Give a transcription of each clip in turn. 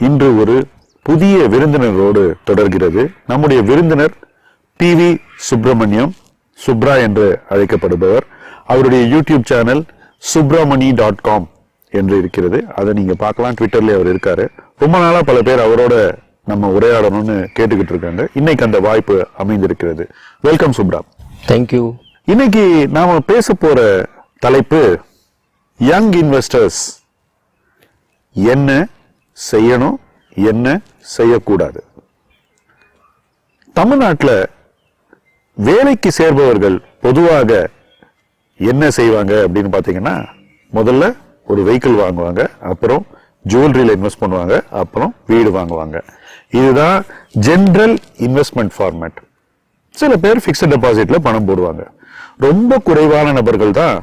இன்று ஒரு புதிய விருந்தினரோடு தொடர்கிறது. நம்முடைய விருந்தினர் பி வி சுப்பிரமணியம் சுப்ரா என்று அழைக்கப்படுபவர். அவருடைய YouTube channel Subramani dot com என்று இருக்கிறது. அதை நீங்க பார்க்கலாம். ட்விட்டர்ல அவர் இருக்காரு. ரொம்ப நாளா பல பேர் அவரோட நம்ம உரையாடணும்னு கேட்டுக்கிட்டு இருக்காங்க. இன்னைக்கு அந்த வாய்ப்பு அமைந்திருக்கிறது. வெல்கம் சுப்ரா. தேங்க்யூ இன்னைக்கு நாம பேச போற தலைப்பு யங் இன்வெஸ்டர்ஸ். என்ன? செய்யணும் என்ன செய்யக்கூடாது. தமிழ்நாட்டில் வேலைக்கு சேர்பவர்கள் பொதுவாக என்ன செய்வாங்க அப்படின்னு பார்த்தீங்கன்னா முதல்ல ஒரு வெஹிக்கிள் வாங்குவாங்க அப்புறம் ஜுவல்லரியில் இன்வெஸ்ட் பண்ணுவாங்க அப்புறம் வீடு வாங்குவாங்க. இதுதான் ஜென்ரல் இன்வெஸ்ட்மெண்ட் ஃபார்மேட் சில பேர் ஃபிக்ஸட் டெபாசிட்டில் பணம் போடுவாங்க. ரொம்ப குறைவான நபர்கள் தான்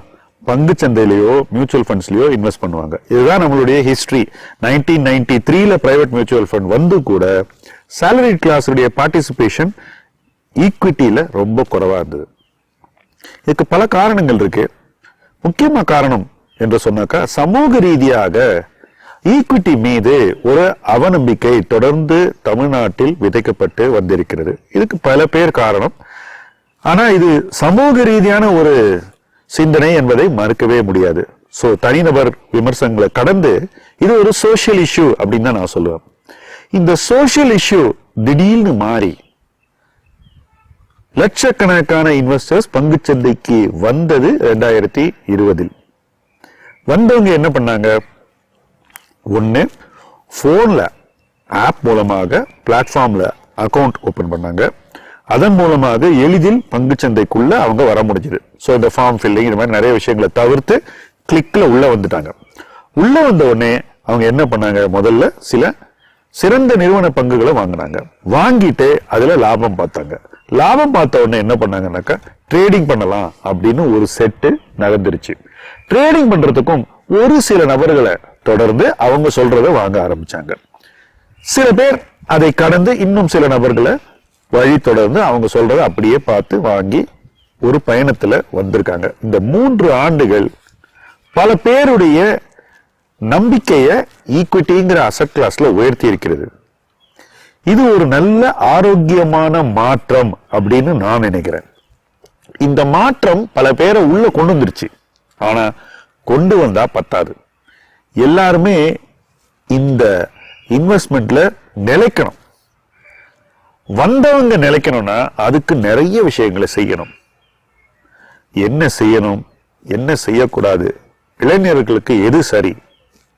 பங்கு சந்தையிலையோ மியூச்சுவல் ஃபண்ட்ஸ்லையோ இன்வெஸ்ட் பண்ணுவாங்க. இதுதான் நம்மளுடைய ஹிஸ்ட்ரி நைன்டீன் நைன்டி த்ரீல பிரைவேட் மியூச்சுவல் ஃபண்ட் வந்து கூட சேலரி கிளாஸுடைய பார்ட்டிசிபேஷன் ஈக்விட்டியில் ரொம்ப குறைவாக இருந்தது. இதுக்கு பல காரணங்கள் இருக்கு. முக்கியமாக காரணம் என்று சொன்னாக்கா சமூக ரீதியாக ஈக்விட்டி மீது ஒரு அவநம்பிக்கை தொடர்ந்து தமிழ்நாட்டில் விதைக்கப்பட்டு வந்திருக்கிறது. இதுக்கு பல பேர் காரணம். ஆனால் இது சமூக ரீதியான ஒரு சிந்தனை என்பதை மறுக்கவே முடியாது. ஸோ தனிநபர் விமர்சனங்களை கடந்து இது ஒரு சோஷியல் இஷ்யூ அப்படின்னு தான் நான் சொல்லுவேன். இந்த சோஷியல் இஷ்யூ திடீர்னு மாறி லட்சக்கணக்கான இன்வெஸ்டர்ஸ் பங்குச்சந்தைக்கு வந்தது ரெண்டாயிரத்தி இருபதில். வந்தவங்க என்ன பண்ணாங்க? ஒன்று ஃபோனில் ஆப் மூலமாக பிளாட்ஃபார்மில் அக்கவுண்ட் ஓப்பன் பண்ணாங்க. அதன் மூலமாக எளிதில் பங்குச்சந்தைக்குள்ள அவங்க வர முடிஞ்சது. ஸோ இந்த ஃபார்ம் ஃபில்லிங் இந்த மாதிரி நிறைய விஷயங்களை தவிர்த்து கிளிக்கில் உள்ள வந்துட்டாங்க. உள்ள வந்த உடனே அவங்க என்ன பண்ணாங்க? முதல்ல சில சிறந்த நிறுவன பங்குகளை வாங்கினாங்க. வாங்கிட்டு அதுல லாபம் பார்த்தாங்க. லாபம் பார்த்த உடனே என்ன பண்ணாங்கன்னாக்கா ட்ரேடிங் பண்ணலாம் அப்படின்னு ஒரு செட்டு நகர்ந்துருச்சு ட்ரேடிங் பண்றதுக்கும் ஒரு சில நபர்களை தொடர்ந்து அவங்க சொல்றதை வாங்க ஆரம்பிச்சாங்க. சில பேர் அதை கடந்து இன்னும் சில நபர்களை வழி தொடர்ந்து அவங்க சொல்றதை அப்படியே பார்த்து வாங்கி ஒரு பயணத்துல வந்திருக்காங்க. இந்த மூன்று ஆண்டுகள் பல பேருடைய நம்பிக்கைய ஈக்விட்டிங்கிற அசட் கிளாஸ்ல உயர்த்தி இருக்கிறது. இது ஒரு நல்ல ஆரோக்கியமான மாற்றம் அப்படின்னு நான் நினைக்கிறேன். இந்த மாற்றம் பல பேரை உள்ள கொண்டு வந்துருச்சு. ஆனா கொண்டு வந்தா பத்தாது. எல்லாருமே இந்த இன்வெஸ்ட்மெண்ட்ல நிலைக்கணும். வந்தவங்க நிலைக்கணும்னா அதுக்கு நிறைய விஷயங்களை செய்யணும். என்ன செய்யணும் என்ன செய்யக்கூடாது இளைஞர்களுக்கு எது சரி?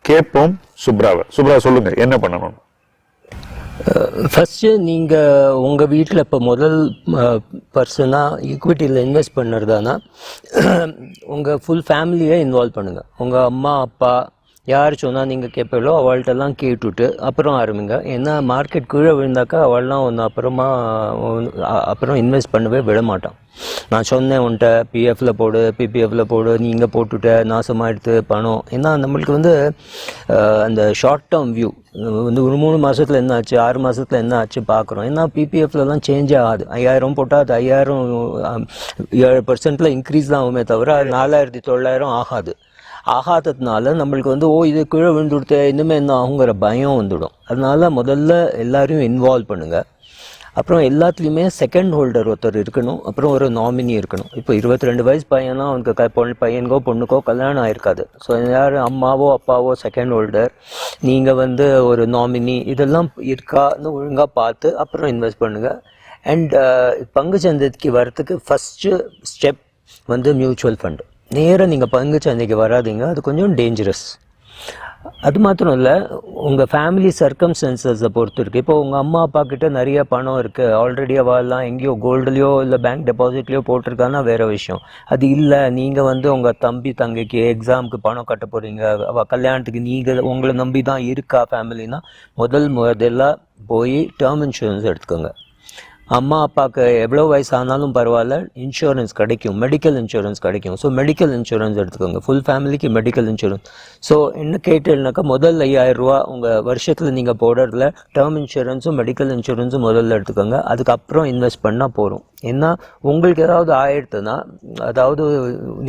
கேட்போம் சுப்ராவை. சுப்ரா சொல்லுங்க என்ன பண்ணணும்? ஃபஸ்ட்டு நீங்கள் உங்கள் வீட்டில் இப்போ முதல் பர்சனாக ஈக்விட்டியில் இன்வெஸ்ட் பண்ணுறதானா உங்கள் ஃபுல் ஃபேமிலியை இன்வால்வ் பண்ணுங்கள் உங்கள் அம்மா அப்பா யார் சொன்னால் நீங்கள் கேட்பீங்களோ அவள்கிட்டலாம் கேட்டுட்டு அப்புறம் ஆரம்பிங்க. ஏன்னா மார்க்கெட் கீழே விழுந்தாக்கா அவள்லாம் ஒன்று அப்புறமா அப்புறம் இன்வெஸ்ட் பண்ணவே விட மாட்டான். நான் சொன்னேன் உன்கிட்ட பிஎஃப்ல போடு பிபிஎஃப்ல போடு நீங்கள் போட்டுட்ட நாசமாக எடுத்து பணம். ஏன்னா நம்மளுக்கு வந்து அந்த ஷார்ட் டேர்ம் வியூ வந்து ஒரு மூணு மாசத்துல என்ன ஆச்சு ஆறு மாசத்துல என்ன ஆச்சு பார்க்குறோம் ஏன்னா பிபிஎஃப்லலாம் சேஞ்ச் ஆகாது. ஐயாயிரம் போட்டால் அது ஐயாயிரம் ஏழு பர்சன்ட்ல இன்க்ரீஸ் தான் ஆகுமே தவிர நாலாயிரத்தி தொள்ளாயிரம் ஆகாது. ஆகாததுனால நம்மளுக்கு வந்து ஓ இது கீழே விழுந்துடுத்து இன்னுமே என்ன? ஆகுங்கிற பயம் வந்துடும். அதனால் முதல்ல எல்லோரையும் இன்வால்வ் பண்ணுங்கள் அப்புறம் எல்லாத்துலேயுமே செகண்ட் ஹோல்டர் ஒருத்தர் இருக்கணும். அப்புறம் ஒரு நாமினி இருக்கணும். இப்போ இருபத்தி ரெண்டு வயசு பையனா அவனுக்கு க பொண்ணு பையனுக்கோ பொண்ணுக்கோ கல்யாணம் ஆயிருக்காது. ஸோ யார் அம்மாவோ அப்பாவோ செகண்ட் ஹோல்டர் நீங்கள் வந்து ஒரு நாமினி இதெல்லாம் இருக்கான்னு ஒழுங்காக பார்த்து அப்புறம் இன்வெஸ்ட் பண்ணுங்கள் அண்ட் பங்கு சந்தைக்கு வரத்துக்கு ஃபஸ்ட்டு ஸ்டெப் வந்து மியூச்சுவல் ஃபண்டு நேராக நீங்கள் பங்கு சந்தைக்கு வராதீங்க. அது கொஞ்சம் டேஞ்சரஸ் அது மாத்திரம் இல்லை உங்கள் ஃபேமிலி சர்க்கம்ஸ்டன்சஸை பொறுத்து இருக்குது இப்போ உங்கள் அம்மா அப்பா கிட்ட நிறைய பணம் இருக்குது ஆல்ரெடி அவெல்லாம் எங்கேயோ கோல்டுலேயோ இல்லை பேங்க் டெபாசிட்லேயோ போட்டிருக்கான்னா வேறு விஷயம். அது இல்லை நீங்கள் வந்து உங்கள் தம்பி தங்கைக்கு எக்ஸாமுக்கு பணம் கட்ட போகிறீங்க அவள் கல்யாணத்துக்கு நீங்கள் உங்களை நம்பி தான் இருக்கா ஃபேமிலினா முதல் முதல்ல போய் டேர்ம் இன்சூரன்ஸ் எடுத்துக்கோங்க. அம்மா அப்பாவுக்கு எவ்வளோ வயசு ஆனாலும் பரவாயில்ல இன்சூரன்ஸ் கிடைக்கும் மெடிக்கல் இன்சூரன்ஸ் கிடைக்கும். ஸோ மெடிக்கல் இன்சூரன்ஸ் எடுத்துக்கோங்க. ஃபுல் ஃபேமிலிக்கு மெடிக்கல் இன்சூரன்ஸ் ஸோ என்ன கேட்டுனாக்கா முதல் ஐயாயிரரூவா உங்கள் வருஷத்தில் நீங்கள் போடுறதுல டேர்ம் இன்சூரன்ஸும் மெடிக்கல் இன்சூரன்ஸும் முதல்ல எடுத்துக்கோங்க. அதுக்கப்புறம் இன்வெஸ்ட் பண்ணால் போகிறோம் ஏன்னா உங்களுக்கு ஏதாவது ஆயிடுத்துன்னா அதாவது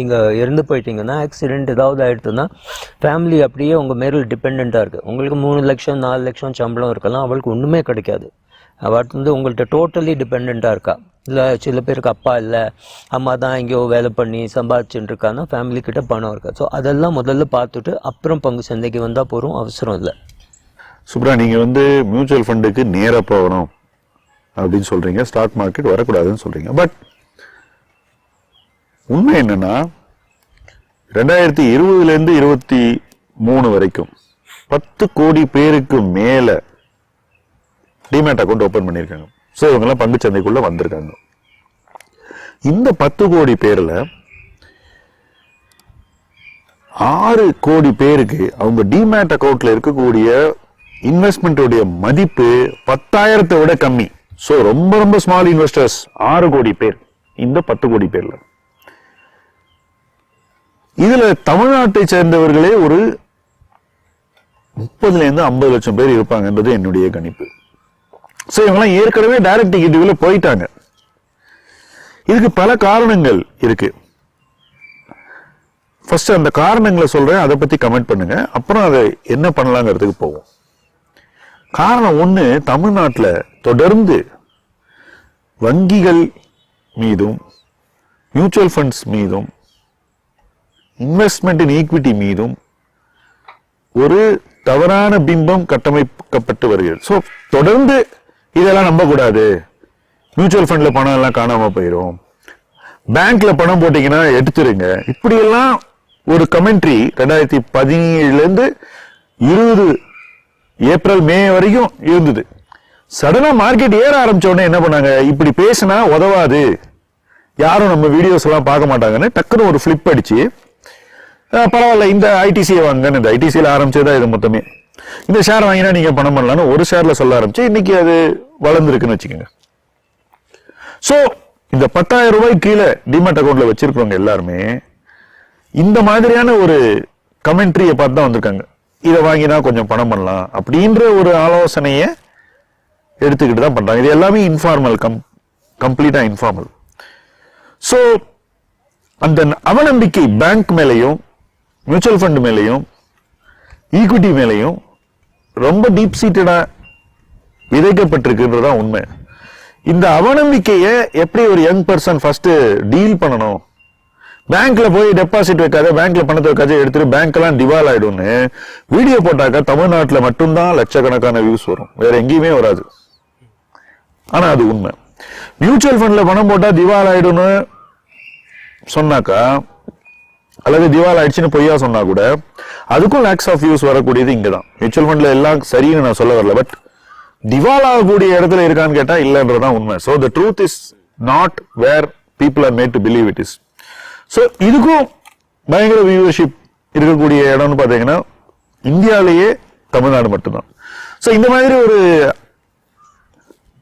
நீங்கள் இறந்து போயிட்டீங்கன்னா ஆக்சிடென்ட் ஏதாவது ஆயிடுத்துன்னா ஃபேமிலி அப்படியே உங்கள் மேரில் டிபெண்ட்டாக இருக்குது உங்களுக்கு மூணு லட்சம் நாலு லட்சம் சம்பளம் இருக்கலாம். அவளுக்கு ஒன்றுமே கிடைக்காது. அவள் வந்து உங்கள்கிட்ட டோட்டலி டிபெண்ட்டாக இருக்கா? இல்லை சில பேருக்கு அப்பா இல்லை அம்மா தான் எங்கேயோ வேலை பண்ணி சம்பாதிச்சுட்டு இருக்கான்னா ஃபேமிலி கிட்ட பணம் இருக்கா? ஸோ அதெல்லாம் முதல்ல பார்த்துட்டு அப்புறம் பங்கு சந்தைக்கு வந்தால் போகிறோம் அவசரம் இல்லை. சுப்ரா நீங்கள் வந்து மியூச்சுவல் ஃபண்டுக்கு நேராக போகணும் அப்படின்னு சொல்கிறீங்க ஸ்டாக் மார்க்கெட் வரக்கூடாதுன்னு சொல்கிறீங்க பட் உண்மை என்னன்னா ரெண்டாயிரத்தி இருபதுலேருந்து இருபத்தி மூணு வரைக்கும் பத்து கோடி பேருக்கு மேலே டிமேட் அக்கௌண்ட் ஓப்பன் பண்ணியிருக்காங்க. ஸோ இவங்கெல்லாம் பங்கு சந்தைக்குள்ளே வந்திருக்காங்க. இந்த பத்து கோடி பேரில் ஆறு கோடி பேருக்கு அவங்க டிமேட் அக்கௌண்ட்டில் இருக்கக்கூடிய இன்வெஸ்ட்மெண்ட்டுடைய மதிப்பு பத்தாயிரத்தை விட கம்மி. ஸோ ரொம்ப ரொம்ப ஸ்மால் இன்வெஸ்டர்ஸ் ஆறு கோடி பேர். இந்த பத்து கோடி பேரில். இதில் தமிழ்நாட்டை சேர்ந்தவர்களே ஒரு முப்பதுலேருந்து ஐம்பது லட்சம் பேர் இருப்பாங்கன்றது என்னுடைய கணிப்பு. ஸோ இவங்கெல்லாம் ஏற்கனவே டைரக்ட் டிக்கெட்டுக்குள்ள போயிட்டாங்க. இதுக்கு பல காரணங்கள் இருக்குது ஃபஸ்ட்டு அந்த காரணங்களை சொல்றேன். அதை பத்தி கமெண்ட் பண்ணுங்க. அப்புறம் அதை என்ன பண்ணலாங்கிறதுக்கு போவோம். காரணம் ஒன்று தமிழ்நாட்டில் தொடர்ந்து வங்கிகள் மீதும் மியூச்சுவல் ஃபண்ட்ஸ் மீதும் இன்வெஸ்ட்மெண்ட் இன் ஈக்விட்டி மீதும் ஒரு தவறான பிம்பம் கட்டமைக்கப்பட்டு வருகிறது. ஸோ தொடர்ந்து இதெல்லாம் நம்பக்கூடாது மியூச்சுவல் ஃபண்டில் பணம் எல்லாம் காணாமல் போயிடும் பேங்க்ல பணம் போட்டீங்கன்னா எடுத்துருங்க. இப்படியெல்லாம் ஒரு கமெண்ட்ரி ரெண்டாயிரத்தி பதினேழுலேருந்து இருபது ஏப்ரல் மே வரைக்கும் இருந்தது. சடனாக மார்க்கெட் ஏற ஆரம்பிச்ச உடனே என்ன பண்ணாங்க? இப்படி பேசினா உதவாது. யாரும் நம்ம வீடியோஸ் எல்லாம் பார்க்க மாட்டாங்கன்னு டக்குன்னு ஒரு ஃப்ளிப் அடிச்சு பரவாயில்ல இந்த ஐடிசியை வாங்கன்னு இந்த ஐடிசியில் ஆரம்பிச்சதா இது மொத்தமே. இந்த ஷேர் வாங்கினா நீங்கள் பணம் பண்ணலான்னு ஒரு ஷேரில் சொல்ல ஆரம்பிச்சு இன்னைக்கு அது வளர்ந்துருக்குன்னு வச்சுக்கோங்க. ஸோ இந்த பத்தாயிரம் ரூபாய் கீழே டிமெட் அக்கௌண்ட்ல வச்சிருக்கவங்க எல்லாருமே இந்த மாதிரியான ஒரு கமெண்ட்ரியை பார்த்து தான் வந்திருக்காங்க. இதை வாங்கினா கொஞ்சம் பணம் பண்ணலாம் அப்படின்ற ஒரு ஆலோசனையை எடுத்துக்கிட்டு தான் பண்ணுறாங்க இது எல்லாமே இன்ஃபார்மல் கம் கம்ப்ளீட்டாக இன்ஃபார்மல் ஸோ அந்த அவநம்பிக்கை பேங்க் மேலேயும் மியூச்சுவல் ஃபண்ட் மேலேயும் ஈக்விட்டி மேலேயும் ரொம்ப டீப் சீட்டடாக விதைக்கப்பட்டிருக்குன்றதான் உண்மை. இந்த அவநம்பிக்கையை எப்படி ஒரு யங் பர்சன் ஃபர்ஸ்ட் டீல் பண்ணணும்? பேங்க்ல போய் டெபாசிட் வைக்காத பேங்க்ல பணத்தை வைக்காத எடுத்துட்டு பேங்க் எல்லாம் டிவால் ஆயிடும்னு வீடியோ போட்டாக்கா தமிழ்நாட்டில் மட்டும்தான் லட்சக்கணக்கான வியூஸ் வரும். வேற எங்கேயுமே வராது. ஆனா அது உண்மை. மியூச்சுவல் ஃபண்ட்ல பணம் போட்டா திவால் ஆயிடும்னு சொன்னாக்கா அல்லது திவால் ஆயிடுச்சுன்னு பொய்யா சொன்னா கூட அதுக்கும் லேக்ஸ் ஆஃப் வியூஸ் வரக்கூடியது இங்கதான். மியூச்சுவல் ஃபண்ட்ல எல்லாம் சரின்னு நான் சொல்ல வரல பட் திவாலாகக்கூடிய இடத்துல இருக்கான்னு கேட்டா இல்லைன்றதான் உண்மை. So the truth is not where people are made to believe it is so இதுக்கும் பயங்கர வியூவர்ஷிப் இருக்கக்கூடிய இடம்னு பார்த்தீங்கன்னா இந்தியாவிலேயே தமிழ்நாடு மட்டும்தான். ஸோ இந்த மாதிரி ஒரு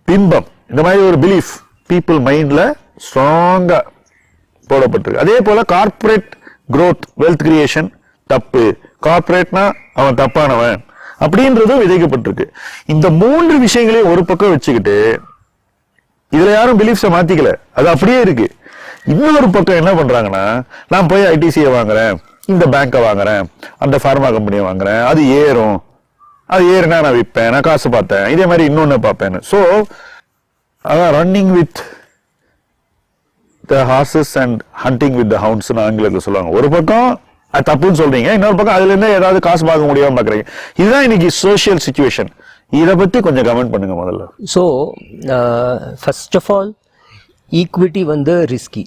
பிம்பம் இந்த மாதிரி ஒரு பிலீஃப் பீப்புள் மைண்டில் ஸ்ட்ராங்காக போடப்பட்டிருக்கு. அதே போல் கார்ப்பரேட் க்ரோத் வெல்த் கிரியேஷன் தப்பு. கார்ப்பரேட்னா அவன் தப்பானவன். அப்படின்றதும் விதைக்கப்பட்டிருக்கு. இந்த மூன்று விஷயங்களையும் ஒரு பக்கம் வச்சுக்கிட்டு இதுல யாரும் பிலீஃப்ஸை மாத்திக்கல. அது அப்படியே இருக்கு. இன்னொரு பக்கம் என்ன பண்றாங்கன்னா நான் போய் ஐடிசியை வாங்குறேன் இந்த பேங்கை வாங்குறேன் அந்த ஃபார்மா கம்பெனியை வாங்குறேன் அது ஏறும். அது ஏறுனா நான் விற்பேன் நான் காசு பார்த்தேன். இதே மாதிரி இன்னொன்னு பார்ப்பேன்னு. ஸோ அதான் running with the horses and hunting with the ஹவுண்ட்ஸ்னு ஆங்கிலத்தில் சொல்லுவாங்க. ஒரு பக்கம் அது தப்புன்னு சொல்றீங்க. இன்னொரு பக்கம் அதுல இருந்து ஏதாவது காசு பார்க்க முடியாம பாக்குறீங்க. இதுதான் இன்னைக்கு சோஷியல் சுச்சுவேஷன் இதை பத்தி கொஞ்சம் கமெண்ட் பண்ணுங்க முதல்ல. So first of all equity வந்து ரிஸ்கி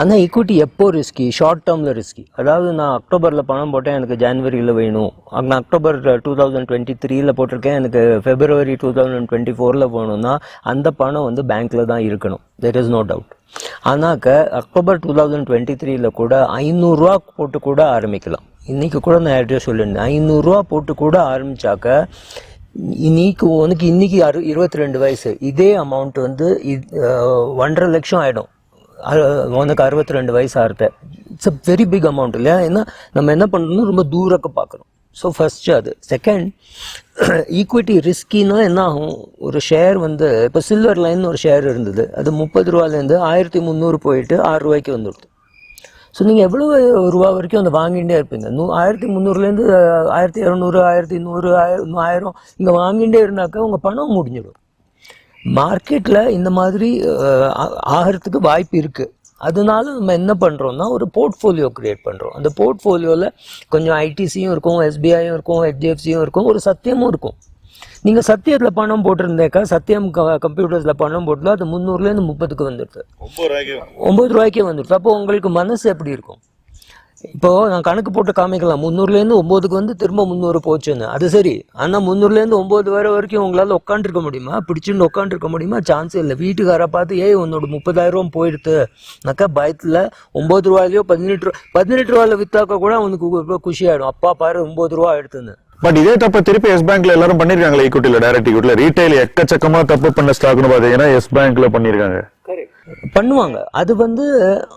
ஆனால் ஈக்விட்டி எப்போ ரிஸ்கி ஷார்ட் டேர்மில் ரிஸ்கி அதாவது நான் அக்டோபரில் பணம் போட்டேன் எனக்கு ஜான்வரியில் வேணும். நான் அக்டோபர் டூ தௌசண்ட் டுவெண்ட்டி த்ரீயில் போட்டிருக்கேன் எனக்கு ஃபெப்ரவரி டூ தௌசண்ட் டுவெண்ட்டி ஃபோரில் போகணும்னா அந்த பணம் வந்து பேங்க்கில் தான் இருக்கணும். தெர் இஸ் நோ டவுட் ஆனாக்க அக்டோபர் டூ தௌசண்ட் டுவெண்ட்டி த்ரீயில் கூட ஐநூறுரூவா போட்டு கூட ஆரம்பிக்கலாம். இன்றைக்கி கூட நான் யார்கிட்டயோ சொல்லியிருந்தேன். ஐநூறுரூவா போட்டு கூட ஆரம்பித்தாக்க இன்னைக்கு உனக்கு இன்னைக்கு அறு இருபத்தி ரெண்டு வயசு. இதே அமௌண்ட் வந்து இ ஒன்றரை லட்சம் ஆகிடும் உனக்கு அறுபத்தி ரெண்டு வயசு ஆறுத it's a very big amount இல்லையா? ஏன்னா நம்ம என்ன பண்ணுறோம்னா ரொம்ப தூரக்க பார்க்குறோம் ஸோ ஃபஸ்ட்டு அது. செகண்ட் ஈக்விட்டி ரிஸ்கின்னா என்ன ஆகும்? ஒரு ஷேர் வந்து இப்போ சில்வர் லைன் ஒரு ஷேர் இருந்தது. அது முப்பது ரூபாலேருந்து ஆயிரத்தி முந்நூறு போயிட்டு ஆறு ரூபாய்க்கு வந்துடுது ஸோ நீங்கள் எவ்வளோ ரூபா வரைக்கும் அந்த வாங்கிட்டே இருப்பீங்க? நூ ஆயிரத்தி முந்நூறுலேருந்து ஆயிரத்தி இரநூறு ஆயிரத்தி நூறு ஆயிரம் ஆயிரம் இங்கே வாங்கிட்டே இருந்தாக்கா உங்கள் பணம் முடிஞ்சிடும். மார்க்கெட்டில் இந்த மாதிரி ஆகிறதுக்கு வாய்ப்பு இருக்குது அதனால நம்ம என்ன பண்ணுறோம்னா ஒரு போர்ட்ஃபோலியோ க்ரியேட் பண்ணுறோம் அந்த போர்ட்ஃபோலியோவில் கொஞ்சம் ஐடிசியும் இருக்கும் எஸ்பிஐயும் இருக்கும் ஹெச்டிஎஃப்சியும் இருக்கும் ஒரு சத்தியமும் இருக்கும். நீங்கள் சத்தியத்தில் பணம் போட்டிருந்தேக்கா சத்தியம் கம்ப்யூட்டர்ஸில் பணம் போட்டல அது முந்நூறுலேருந்து முப்பதுக்கு வந்துடுது. ஒம்பது ரூபாய்க்கே வந்துடுது. அப்போ உங்களுக்கு மனசு எப்படி இருக்கும்? இப்போ நான் கணக்கு போட்டு காமிக்கலாம். முந்நூறுலேருந்து ஒம்போதுக்கு வந்து திரும்ப முந்நூறு போச்சுன்னு. அது சரி. ஆனால் முந்நூறுலேருந்து ஒம்பது வர வரைக்கும் உங்களால் உட்காந்துருக்க முடியுமா? பிடிச்சிட்டு உட்காந்துருக்க முடியுமா? சான்ஸே இல்லை. வீட்டுக்காரை பார்த்து ஏய் உன்னோட முப்பதாயிரம் போயிடுத்து. நக்கா பயத்தில் ஒம்பது ரூபாயிலையோ பதினெட்டு ரூபா பதினெட்டு ரூபாயில் வித்தாக்க கூட அவனுக்கு கு- குஷி ஆகிடும் அப்பா பாரு ஒம்பது ரூபா எடுத்துன்னு. பட் இதே தப்ப திருப்பி எஸ் பேங்க்ல எல்லாரும் பண்ணிருக்காங்களே ஈக்குட்டில டைரக்ட் ஈக்குட்டில ரீட்டைல் எக்கச்சக்கமா தப்பு பண்ண ஸ்டாக்னு பாத்தீங்கன்னா எஸ் பேங்க்ல பண்ணிருக்காங்க. பண்ணுவாங்க. அது வந்து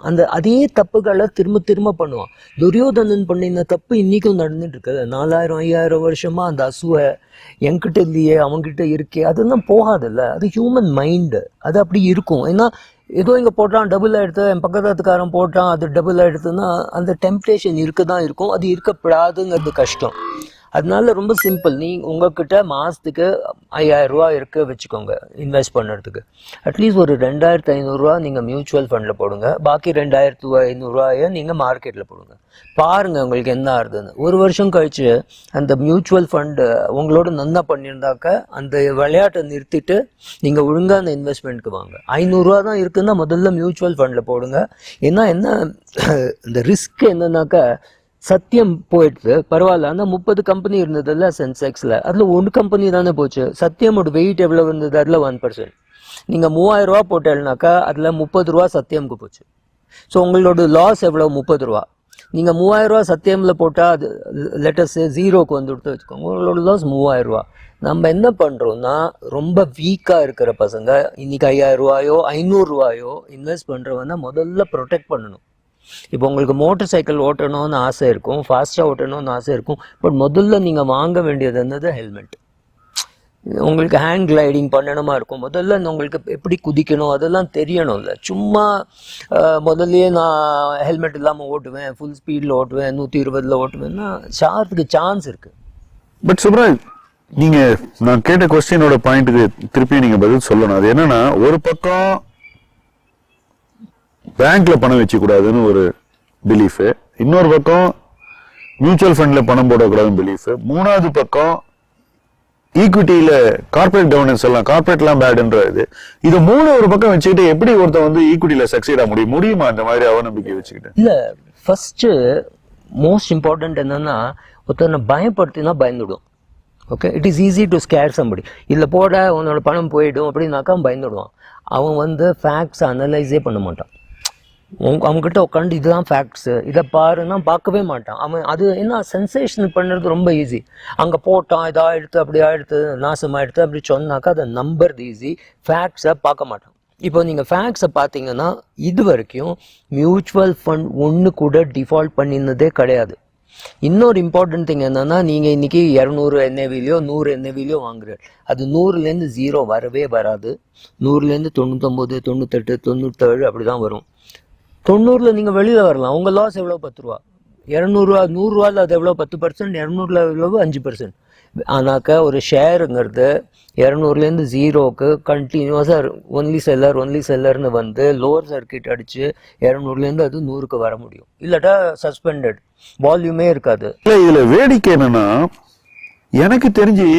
அந்த அதே தப்புகளை திரும்ப திரும்ப பண்ணுவான். துரியோதனன் பண்ணின தப்பு இன்னைக்கும் நடந்துட்டு இருக்குது நாலாயிரம் ஐயாயிரம் வருஷமாக அந்த அசுவை என்கிட்ட இல்லையே அவங்ககிட்ட இருக்கே அதெல்லாம் போகாதுல்ல. அது ஹியூமன் மைண்டு அது அப்படி இருக்கும். ஏன்னா ஏதோ இங்கே போட்டான் டபுள் எடுத்து என் பக்கத்துக்காரன் போட்டான் அது டபுள் எடுத்துன்னா அந்த டெம்ப்டேஷன் இருக்க தான் இருக்கும். அது இருக்கப்படாதுங்கிறது கஷ்டம். அதனால ரொம்ப சிம்பிள் நீ உங்ககிட்ட மாதத்துக்கு ஐயாயிரம் ரூபா இருக்க வச்சுக்கோங்க இன்வெஸ்ட் பண்ணுறதுக்கு. அட்லீஸ்ட் ஒரு ரெண்டாயிரத்து ஐநூறுரூவா நீங்கள் மியூச்சுவல் ஃபண்டில் போடுங்க. பாக்கி ரெண்டாயிரத்து ஐநூறுரூவாயை நீங்கள் மார்க்கெட்டில் போடுங்க. பாருங்கள் உங்களுக்கு என்ன ஆகுதுன்னு. ஒரு வருஷம் கழிச்சு அந்த மியூச்சுவல் ஃபண்டு உங்களோட நன்னா பண்ணியிருந்தாக்க அந்த விளையாட்டை நிறுத்திட்டு நீங்கள் ஒழுங்காக அந்த இன்வெஸ்ட்மெண்ட்க்கு வாங்க. ஐநூறுரூவா தான் இருக்குன்னா முதல்ல மியூச்சுவல் ஃபண்டில் போடுங்க. ஏன்னா என்ன இந்த ரிஸ்க் என்னன்னாக்கா சத்தியம் போயிடுது. பரவாயில்ல. ஆனால் முப்பது கம்பெனி இருந்ததுல்ல சென்செக்ஸில் அதில் ஒன்று கம்பெனி தானே போச்சு. சத்தியமோட வெயிட் எவ்வளோ இருந்தது? அதில் ஒன் பர்சன்ட் நீங்கள் மூவாயிரம் ரூபா போட்டேன்னாக்கா அதில் முப்பது ரூபா சத்தியமுக்கு போச்சு. ஸோ உங்களோட லாஸ் எவ்வளோ முப்பது ரூபா. நீங்கள் மூவாயிரம் ரூபா சத்தியமில் போட்டால் அது லெட்டர்ஸு ஜீரோக்கு வந்துவிட்டு வச்சுக்கோங்க. உங்களோட லாஸ் மூவாயிரம் ரூபா. நம்ம என்ன பண்ணுறோம்னா ரொம்ப வீக்காக இருக்கிற பசங்க இன்றைக்கி ஐயாயிரம் ரூபாயோ ஐநூறுரூவாயோ இன்வெஸ்ட் பண்ணுறவங்க முதல்ல ப்ரொடெக்ட் பண்ணணும். இப்போ உங்களுக்கு மோட்டர் சைக்கிள் ஓட்டணும்னு ஆசை இருக்கும் ஃபாஸ்ட்டாக ஓட்டணும்னு ஆசை இருக்கும் பட் முதல்ல நீங்கள் வாங்க வேண்டியது என்னது? ஹெல்மெட் உங்களுக்கு ஹேண்ட் கிளைடிங் பண்ணணுமா இருக்கும். முதல்ல உங்களுக்கு எப்படி குதிக்கணும் அதெல்லாம் தெரியணும்ல. சும்மா முதல்லையே நான் ஹெல்மெட் இல்லாமல் ஓட்டுவேன் ஃபுல் ஸ்பீடில் ஓட்டுவேன் நூற்றி இருபதில் ஓட்டுவேன்னா சார்த்துக்கு சான்ஸ் இருக்குது பட் சுப்ராஜ் நீங்கள் நான் கேட்ட கொஸ்டினோட பாயிண்ட்டுக்கு திருப்பி நீங்கள் பதில் சொல்லணும். அது என்னன்னா ஒரு பக்கம் பேங்க்ல பணம் வச்சுக்கூடாதுன்னு ஒரு பிலீஃபு இன்னொரு பக்கம் மியூச்சுவல் ஃபண்டில் பணம் போடக்கூடாதுன்னு பிலீஃபு மூணாவது பக்கம் ஈக்விட்டியில் கார்பரேட் கவர்னன்ஸ் எல்லாம் கார்பரேட்லாம் பேடுன்ற இது. இது மூணு ஒரு பக்கம் வச்சுக்கிட்டு எப்படி ஒருத்தன் வந்து ஈக்விட்டியில் சக்சீட் ஆக முடியும்? முடியுமா அந்த மாதிரி அவநம்பிக்கை வச்சுக்கிட்டு? இல்லை ஃபஸ்ட்டு மோஸ்ட் இம்பார்ட்டன்ட் என்னன்னா ஒருத்தனை பயப்படுத்தினா பயந்துடும் okay it is easy to scare somebody இதில் போட உன்னோட பணம் போயிடும் அப்படின்னாக்கா பயந்துடுவான். அவன் வந்து ஃபேக்ட்ஸ் அனலைஸே பண்ண மாட்டான். உங்க அவங்ககிட்ட உட்காந்து இதுதான் ஃபேக்ட்ஸு இதை பாருன்னா பார்க்கவே மாட்டான். அவன் அது என்ன சென்சேஷன் பண்ணுறது ரொம்ப ஈஸி அங்கே போட்டான் இதாக எடுத்து அப்படி ஆயிடுத்து நாசமாயிடுத்து அப்படி சொன்னாக்கா அதை நம்புறது ஈஸி ஃபேக்ட்ஸை பார்க்க மாட்டான். இப்போ நீங்கள் ஃபேக்ட்ஸை பார்த்தீங்கன்னா இது வரைக்கும் மியூச்சுவல் ஃபண்ட் ஒன்று கூட டிஃபால்ட் பண்ணினதே கிடையாது. இன்னொரு இம்பார்ட்டன்ட் திங் என்னன்னா நீங்கள் இன்றைக்கி இரநூறு என்ஏவிலையோ நூறு என்ஏவிலையோ வாங்குறீங்க. அது நூறுலேருந்து ஜீரோ வரவே வராது. நூறுலேருந்து தொண்ணூத்தொம்பது தொண்ணூத்தெட்டு தொண்ணூத்தேழு அப்படி தான் வரும். தொண்ணூறில் நீங்கள் வெளியில் வரலாம். உங்கள் லாஸ் எவ்வளோ பத்து ரூபா. இரநூறுவா நூறுரூவாவில் அது எவ்வளோ பத்து பர்சன்ட் இரநூறுல எவ்வளோ அஞ்சு பர்சன்ட் ஆனாக்கா ஒரு ஷேருங்கிறது இரநூறுலேருந்து ஜீரோக்கு கண்டினியூஸாக ஒன்லி செல்லர் ஒன்லி செல்லர்னு வந்து லோவர் சர்க்கியூட் அடித்து இரநூறுலேருந்து அது நூறுக்கு வர முடியும். இல்லாட்டா சஸ்பெண்டட் வால்யூமே இருக்காது. இல்லை இதில் வேடிக்கை என்னென்னா எனக்கு தெரிஞ்சு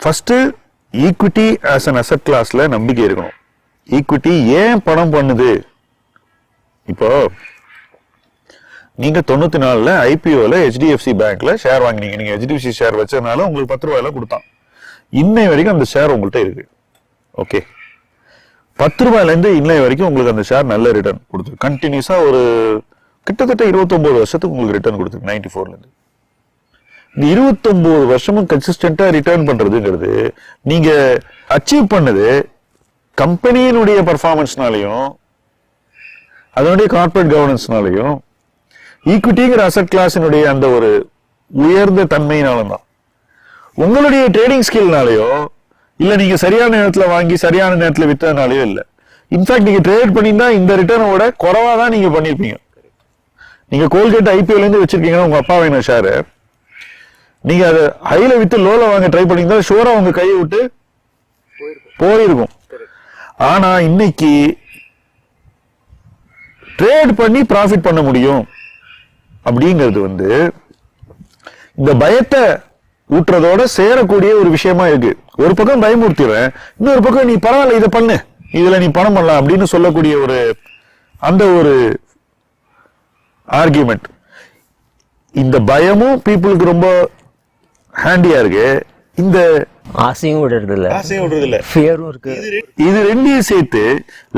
first equity as an asset கிளாஸில் நம்பிக்கை இருக்கணும். ஈக்விட்டி ஏன் பணம் பண்ணுது? இப்போ நீங்க தொண்ணூத்தி நாலுல ஐபிஓல ஹெச்டிஎஃப்சி பேங்க்ல ஷேர் வாங்கினீங்க. நீங்க ஹெச்டிஎஃப்சி ஷேர் வச்சதுனால உங்களுக்கு பத்து ரூபாயில கொடுத்தான். இன்னை வரைக்கும் அந்த ஷேர் உங்கள்கிட்ட இருக்கு. ஓகே பத்து ரூபாயில இருந்து இன்னை வரைக்கும் உங்களுக்கு அந்த ஷேர் நல்ல ரிட்டர்ன் கொடுத்துருக்கு கண்டினியூஸா ஒரு கிட்டத்தட்ட 29 வருஷத்துக்கு உங்களுக்கு ரிட்டர்ன் கொடுத்துருக்கு நைன்டி ஃபோர்ல இருந்து இந்த 29 வருஷமும் கன்சிஸ்டண்டா ரிட்டர்ன் பண்றதுங்கிறது நீங்க அச்சீவ் பண்ணது கம்பெனியினுடைய பர்ஃபார்மன்ஸ்னாலையும் அதனுடைய கார்ப்பரேட் கவர்னன்ஸ்னாலையும் ஈக்விட்டிங்கிற அசட் கிளாஸினுடைய அந்த ஒரு உயர்ந்த தன்மையினாலும் தான் உங்களுடைய ட்ரேடிங் ஸ்கில்னாலயோ இல்ல நீங்க சரியான நேரத்துல வாங்கி சரியான நேரத்துல வித்ததுனாலயோ இல்ல. இன்ஃபேக்ட் நீங்க ட்ரேட் பண்ணியிருந்தா இந்த ரிட்டர்னோட குறைவா தான் நீங்க பண்ணிருப்பீங்க நீங்க கோல்கேட் ஐபிஎல் இருந்து வச்சிருக்கீங்கன்னா உங்க அப்பா வேணும் ஷேரு நீங்க அதை ஹைல வித்து லோல வாங்க ட்ரை பண்ணியிருந்தா ஷோரா உங்க கையை விட்டு போயிருக்கும். ஆனா இன்னைக்கு ட்ரேட் பண்ணி ப்ராஃபிட் பண்ண முடியும். அப்படிங்கிறது வந்து இந்த பயத்தை ஊட்டுறதோட சேரக்கூடிய ஒரு விஷயமா இருக்கு. ஒரு பக்கம் பயமுறுத்திடுறேன் இன்னொரு பக்கம் நீ பரவாயில்ல இதை பண்ணு. இதுல நீ பணம் பண்ணலாம் அப்படின்னு சொல்லக்கூடிய ஒரு அந்த ஒரு ஆர்கியூமெண்ட் இந்த பயமும் பீப்புளுக்கு ரொம்ப ஹேண்டியா இருக்கு. இந்த ஆசையும் விடுறது இல்லை ஆசையும் விடுறது இல்ல ஃபியரும் இருக்கு. இது ரெண்டையும் சேர்த்து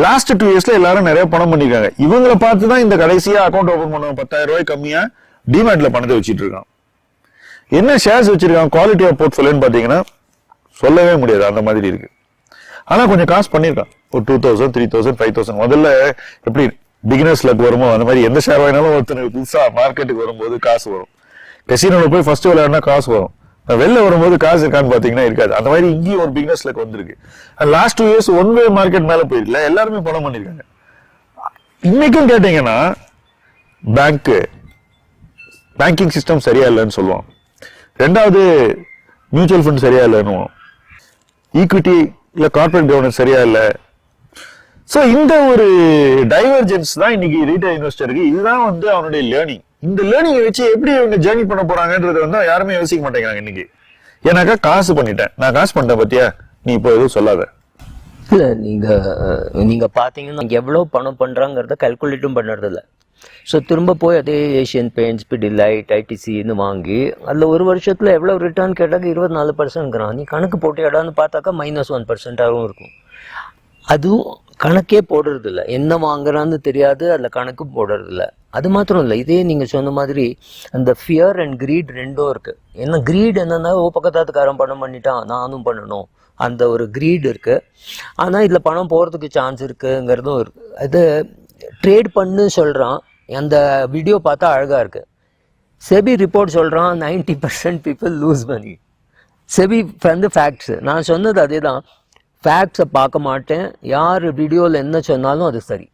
லாஸ்ட் டூ இயர்ஸ்ல எல்லாரும் நிறைய பணம் பண்ணிருக்காங்க. இவங்கள பார்த்து தான் இந்த கடைசியா அக்கௌண்ட் ஓபன் பண்ண பத்தாயிரம் ரூபாய் கம்மியா டிமேட்ல பணத்தை வச்சிட்டு இருக்கான். என்ன ஷேர்ஸ் வச்சிருக்கான்? குவாலிட்டி ஆஃப் போர்ட்ஃபோலியோன்னு பாத்தீங்கன்னா சொல்லவே முடியாது. அந்த மாதிரி இருக்கு. ஆனா கொஞ்சம் காசு பண்ணிருக்கான். ஒரு two thousand three thousand five thousand முதல்ல எப்படி பிகினர்ஸ் லக் வருமோ அந்த மாதிரி எந்த ஷேர் வாங்கினாலும் ஒருத்தனுக்கு புதுசா மார்க்கெட்டுக்கு வரும்போது காசு வரும். கசினோல போய் ஃபர்ஸ்ட் விளையாடினா காசு வரும். வெளில வரும்போது காசு இருக்கான்னு பார்த்தீங்கன்னா இருக்காது. அந்த மாதிரி இங்கேயும் ஒரு பிகினர்ஸ் லக் வந்திருக்கு. Last two years one way market மேலே போயிருக்கல எல்லாருமே பணம் பண்ணிருக்காங்க. இன்னைக்கும் கேட்டீங்கன்னா பேங்க்கு பேங்கிங் சிஸ்டம் சரியா இல்லைன்னு சொல்லுவோம் ரெண்டாவது மியூச்சுவல் ஃபண்ட் சரியா இல்லைன்னு ஈக்விட்டி இல்லை கார்பரேட் கவர்னன்ஸ் சரியா இல்லை. ஸோ இந்த ஒரு டைவர்ஜென்ஸ் தான் இன்னைக்கு ரீட்டைல் இன்வெஸ்டருக்கு இதுதான் வந்து அவனுடைய லேர்னிங் இந்த லேர்னிங்கை வச்சு எப்படி இவங்க ஜேர்னி பண்ண போறாங்கன்றது வந்து யாருமே யோசிக்க மாட்டேங்கிறாங்க இன்னைக்கு. ஏன்னாக்கா காசு பண்ணிட்டேன். நான் காசு பண்ணிட்டேன் பத்தியா? நீ இப்போ எதுவும் சொல்லாத. இல்ல நீங்க நீங்கள் நீங்க பாத்தீங்கன்னா எவ்வளவு பணம் பண்றாங்கிறத கல்குலேட்டும் பண்றது இல்ல ஸோ திரும்ப போய் அதே ஏஷியன் பெயிண்ட்ஸ் பிடிலைட் ஐடிசின்னு வாங்கி அதில் ஒரு வருஷத்தில் எவ்வளோ ரிட்டர்ன் கேட்டாக்க இருபத்தி நாலு பர்சன்ட்ங்கிறான் நீ கணக்கு போட்டு இடம்னு பார்த்தாக்கா மைனஸ் ஒன் பர்சன்ட்டாகவும் இருக்கும். அதுவும் கணக்கே போடுறதில்ல. என்ன வாங்குறான்னு தெரியாது அதில் கணக்கு போடுறதில்ல. அது மாத்திரம் இல்லை. இதே நீங்கள் சொன்ன மாதிரி அந்த ஃபியர் அண்ட் க்ரீட் ரெண்டும் இருக்குது ஏன்னா க்ரீட் என்னென்னா ஓ பக்கத்தாத்துக்காரன் பணம் பண்ணிட்டான் நானும் பண்ணணும். அந்த ஒரு க்ரீட் இருக்குது ஆனால் இதில் பணம் போகிறதுக்கு சான்ஸ் இருக்குங்கிறதும் இருக்கு. அது ட்ரேட் பண்ணு சொல்கிறான் அந்த வீடியோ பார்த்தா அழகாக இருக்குது செபி ரிப்போர்ட் சொல்கிறான் ninety percent people lose money SEBI வந்து ஃபேக்ட்ஸு நான் சொன்னது அதே தான் ஃபேக்ட்ஸை பார்க்க மாட்டேன். யார் வீடியோவில் என்ன சொன்னாலும் அது சரி.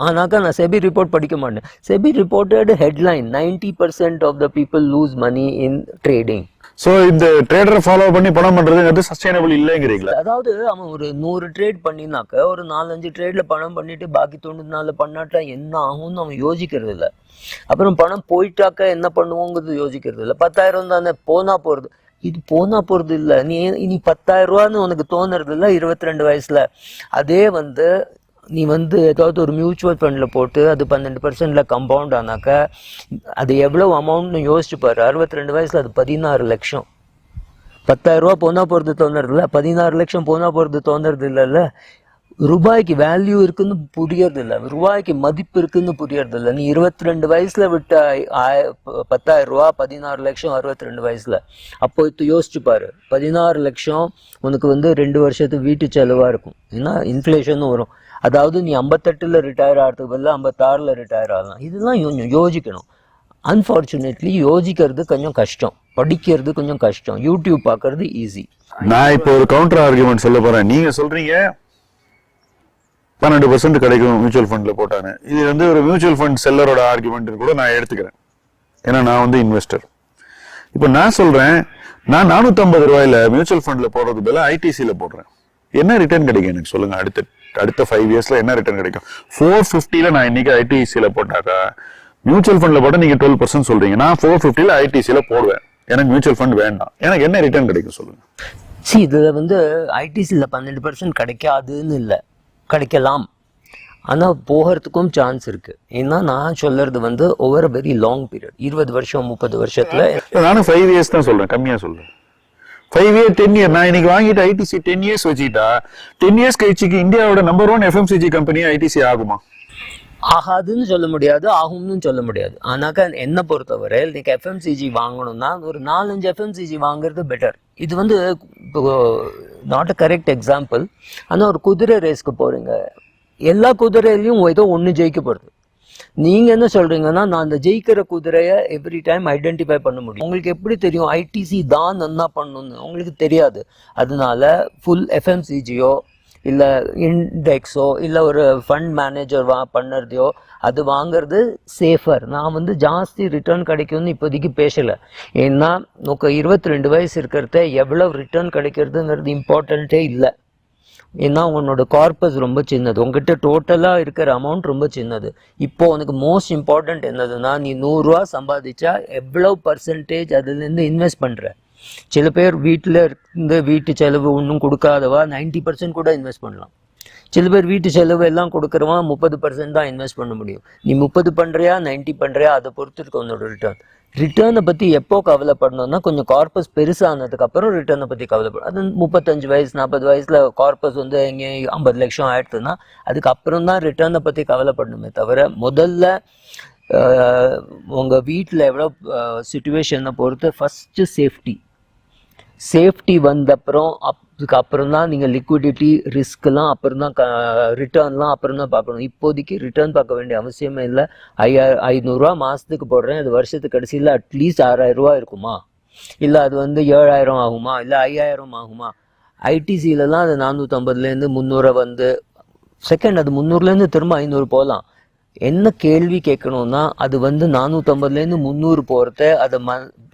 ஆனாக்கா நான் செபி ரிப்போர்ட் படிக்க மாட்டேன். SEBI reported headline ninety percent of the people lose money in trading so இந்த ட்ரேடரை ஃபாலோ பண்ணி பணம் பண்றதுங்கிறது சஸ்டைனபிள் இல்லைங்கிறீங்களா? அதாவது அவன் ஒரு நூறு ட்ரேட் பண்ணினாக்க ஒரு நாலஞ்சு ட்ரேட்ல பணம் பண்ணிட்டு பாக்கி தொண்ணூறு நாள்ல பண்ணாட்டா என்ன ஆகும்னு அவன் யோசிக்கிறது இல்ல. அப்புறம் பணம் போயிட்டாக்க என்ன பண்ணுவோங்கிறது யோசிக்கிறது இல்ல. பத்தாயிரம் தானே போனா போறது. இது போனா போறது இல்லை. நீ இனி பத்தாயிரம் ரூபான்னு உனக்கு தோணுறது இல்லை இருபத்தி ரெண்டு வயசுல. அதே வந்து நீ வந்து ஏதாவது ஒரு மியூச்சுவல் ஃபண்டில் போட்டு அது பன்னெண்டு பர்சன்டில் கம்பவுண்ட் ஆனாக்க அது எவ்வளோ அமௌண்ட்னு யோசிச்சு பாரு. அறுபத்தி ரெண்டு வயசில் அது பதினாறு லட்சம். பத்தாயிரம் போனால் போகிறது தோணுறது இல்லை பதினாறு லட்சம் போனால் போகிறது தோணுறது இல்லைல்ல ரூபாய்க்கு வேல்யூ இருக்குன்னு புரியறதில்ல. ரூபாய்க்கு மதிப்பு இருக்குன்னு புரியறதில்ல. நீ இருபத்தி ரெண்டு வயசுல விட்ட ஆய- ப- பத்தாயிரம் ரூபா பதினாறு லட்சம் அறுபத்தி ரெண்டு வயசுல. அப்போ இது யோசிச்சு பாரு. பதினாறு லட்சம் உனக்கு வந்து ரெண்டு வருஷத்துக்கு வீட்டு செலவாக இருக்கும். ஏன்னா இன்ஃப்ளேஷனும் வரும். அதாவது நீ ஐம்பத்தெட்டில் ரிட்டையர் ஆகிறதுக்கு பதிலாக ஐம்பத்தாறில் ரிட்டையர் ஆகலாம். இதெல்லாம் கொஞ்சம் யோசிக்கணும். அன்ஃபார்ச்சுனேட்லி யோசிக்கிறது கொஞ்சம் கஷ்டம். படிக்கிறது கொஞ்சம் கஷ்டம். யூடியூப் பார்க்கறது ஈஸி நான் இப்போ ஒரு கவுண்டர் ஆர்குமெண்ட் சொல்ல போகிறேன் நீங்கள் சொல்கிறீங்க பன்னெண்டு பர்சன்ட் கிடைக்கும் மியூச்சுவல் ஃபண்டில் போட்டானே. இது வந்து ஒரு மியூச்சுவல் ஃபண்ட் செல்லரோட ஆர்குமெண்ட் கூட நான் எடுத்துக்கிறேன். ஏன்னா நான் வந்து இன்வெஸ்டர் இப்போ நான் சொல்கிறேன் நான் 450 ரூபாயில மியூச்சுவல் ஃபண்டில் போடுறது பதிலாக ஐடிசியில் போடுறேன். என்ன ரிட்டர்ன் கிடைக்கும் எனக்கு சொல்லுங்கள் அடுத்த அடுத்த ஃபைவ் இயர்ஸில் என்ன ரிட்டர்ன் கிடைக்கும்? ஃபோர் ஃபிஃப்டியில் நான் இன்னைக்கு ஐடிசியில் போட்டாக்கா மியூச்சுவல் ஃபண்டில் போட்டால் நீங்கள் டுவெல் பர்சன்ட் சொல்கிறீங்க நான் ஃபோர் ஃபிஃப்டியில் ஐடிசியில போடுவேன். எனக்கு மியூச்சுவல் ஃபண்ட் வேண்டாம். எனக்கு என்ன ரிட்டர்ன் கிடைக்கும் சொல்லுங்கள் சி இதில் வந்து ஐடிசியில் பன்னெண்டு பர்சன்ட் கிடைக்காதுன்னு இல்லை. கிடைக்கலாம் ஆனால் போகிறதுக்கும் சான்ஸ் இருக்குது ஏன்னா நான் சொல்கிறது வந்து ஓவர் வெரி லாங் பீரியட் இருபது வருஷம் முப்பது வருஷத்தில் நானும் ஃபைவ் இயர்ஸ் தான் சொல்றேன். கம்மியா சொல்றேன் ஃபைவ் இயர் டென் இயர் நான் இன்னைக்கு வாங்கிட்டு ஐடிசி டென் இயர்ஸ் வச்சுக்கிட்டா டென் இயர்ஸ் கழிச்சுக்கு இந்தியாவோட number one FMCG company ITC ஆகுமா? ஆகாதுன்னு சொல்ல முடியாது ஆகும்னு சொல்ல முடியாது. ஆனாக்கா என்னை பொறுத்தவரை நீங்கள் எஃப்எம்சிஜி வாங்கணும்னா ஒரு நாலஞ்சு எஃப்எம்சிஜி வாங்குறது பெட்டர் இது வந்து இப்போ நாட் அ கரெக்ட் எக்ஸாம்பிள் ஆனால் ஒரு குதிரை ரேஸ்க்கு போகிறீங்க எல்லா குதிரையிலையும் ஏதோ ஒன்று ஜெயிக்க போகிறது நீங்கள் என்ன சொல்கிறீங்கன்னா நான் அந்த ஜெயிக்கிற குதிரையை எவ்ரி டைம் ஐடென்டிஃபை பண்ண முடியும். உங்களுக்கு எப்படி தெரியும்? ஐடிசி தான் என்ன பண்ணணும்னு. உங்களுக்கு தெரியாது. அதனால ஃபுல் எஃப்எம்சிஜியோ இல்லை இண்டெக்ஸோ இல்லை ஒரு ஃபண்ட் மேனேஜர் வா பண்ணுறதையோ அது வாங்குறது சேஃபர் நான் வந்து ஜாஸ்தி ரிட்டர்ன் கிடைக்கும்னு இப்போதைக்கு பேசலை. ஏன்னா நமக்கு இருபத்தி ரெண்டு வயசு இருக்கிறத எவ்வளோ ரிட்டர்ன் கிடைக்கிறதுங்கிறது இம்பார்ட்டண்ட்டே இல்லை. ஏன்னா உன்னோட கார்பஸ் ரொம்ப சின்னது. உங்ககிட்ட டோட்டலாக இருக்கிற அமௌண்ட் ரொம்ப சின்னது. இப்போ உனக்கு மோஸ்ட் இம்பார்ட்டண்ட் என்னதுன்னா நீ நூறுரூவா சம்பாதிச்சா எவ்வளோ பர்சன்டேஜ் அதுலேருந்து இன்வெஸ்ட் பண்ணுற சில பேர் வீட்டில் இருந்து வீட்டு செலவு ஒன்றும் கொடுக்காதவா 90% பர்சன்ட் கூட இன்வெஸ்ட் பண்ணலாம். சில பேர் வீட்டு செலவு எல்லாம் கொடுக்குறவன் முப்பது பர்சன்ட் தான் இன்வெஸ்ட் பண்ண முடியும். நீ முப்பது பண்ணுறியா 90 பண்ணுறியா அதை பொறுத்து இருக்கு உன்னோட ரிட்டர்ன் ரிட்டர்னை பற்றி எப்போ கவலைப்படணும்னா கொஞ்சம் கார்பஸ் பெருசானதுக்கப்புறம் ரிட்டர்னை பற்றி கவலைப்படும் அது முப்பத்தஞ்சு வயசு நாற்பது வயசில் கார்பஸ் வந்து எங்கே ஐம்பது லட்சம் ஆயிடுதுன்னா அதுக்கப்புறம் தான் ரிட்டர்னை பற்றி கவலைப்படணுமே தவிர முதல்ல உங்கள் வீட்டில் எவ்வளோ சுச்சுவேஷனை பொறுத்து ஃபஸ்ட்டு சேஃப்டி சேஃப்டி வந்தப்புறம் அதுக்கப்புறம் தான் நீங்கள் லிக்விடிட்டி ரிஸ்க்லாம் அப்புறம் தான் ரிட்டர்ன்லாம் அப்புறம் தான் பார்க்கணும். இப்போதைக்கு ரிட்டர்ன் பார்க்க வேண்டிய அவசியமே இல்லை. ஐயா ஐநூறுரூவா மாதத்துக்கு போடுறேன். அது வருஷத்துக்கு கடைசியில் அட்லீஸ்ட் ஆறாயிரரூவா இருக்குமா? இல்லை அது வந்து ஏழாயிரம் ஆகுமா? இல்லை ஐயாயிரம் ஆகுமா? ஐடிசியிலலாம் அது நானூற்றம்பதுலேருந்து முந்நூறை வந்து செகண்ட் அது முந்நூறுலேருந்து திரும்ப ஐநூறு போகலாம் என்ன கேள்வி கேட்கணும்னா அது வந்து நானூற்றம்பதுலேருந்து முந்நூறு போகிறத அதை ம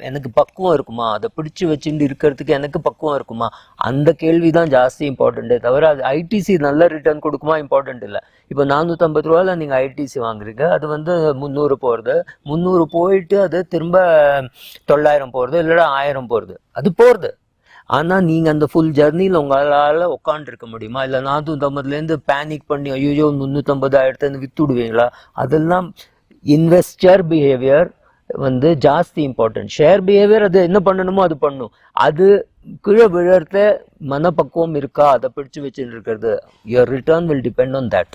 எனக்கு பக்குவம் இருக்குமா? அதை பிடிச்சி வச்சுட்டு இருக்கிறதுக்கு எனக்கு பக்குவம் இருக்குமா? அந்த கேள்வி தான் ஜாஸ்தி இம்பார்ட்டண்ட்டே தவிர அது ஐடிசி நல்ல ரிட்டர்ன் கொடுக்குமா இம்பார்ட்டண்ட் இல்லை. இப்போ நானூற்றம்பது ரூபாயில் நீங்கள் ஐடிசி வாங்குறீங்க அது வந்து முந்நூறு போகிறது முந்நூறு போயிட்டு அது திரும்ப தொள்ளாயிரம் போகிறது இல்லைன்னா ஆயிரம் போகிறது அது போகிறது ஆனால் நீங்கள் அந்த ஃபுல் ஜர்னியில் உங்களால் உட்காந்துருக்க முடியுமா? இல்லை நானூற்றம்பதுலேருந்து பேனிக் பண்ணி ஐயோ முந்நூற்றம்பது ஆயிரத்துன்னு வித்து விடுவீங்களா அதெல்லாம் இன்வெஸ்டர் பிஹேவியர் வந்து ஜாஸ்தி இம்பார்ட்டன்ட் ஷேர் பிஹேவியர் அது என்ன பண்ணணுமோ அது பண்ணும். அது கீழே விழறத மனப்பக்குவம் இருக்கா? அதை பிடிச்சு வச்சுட்டு இருக்கிறது. Your return will depend on that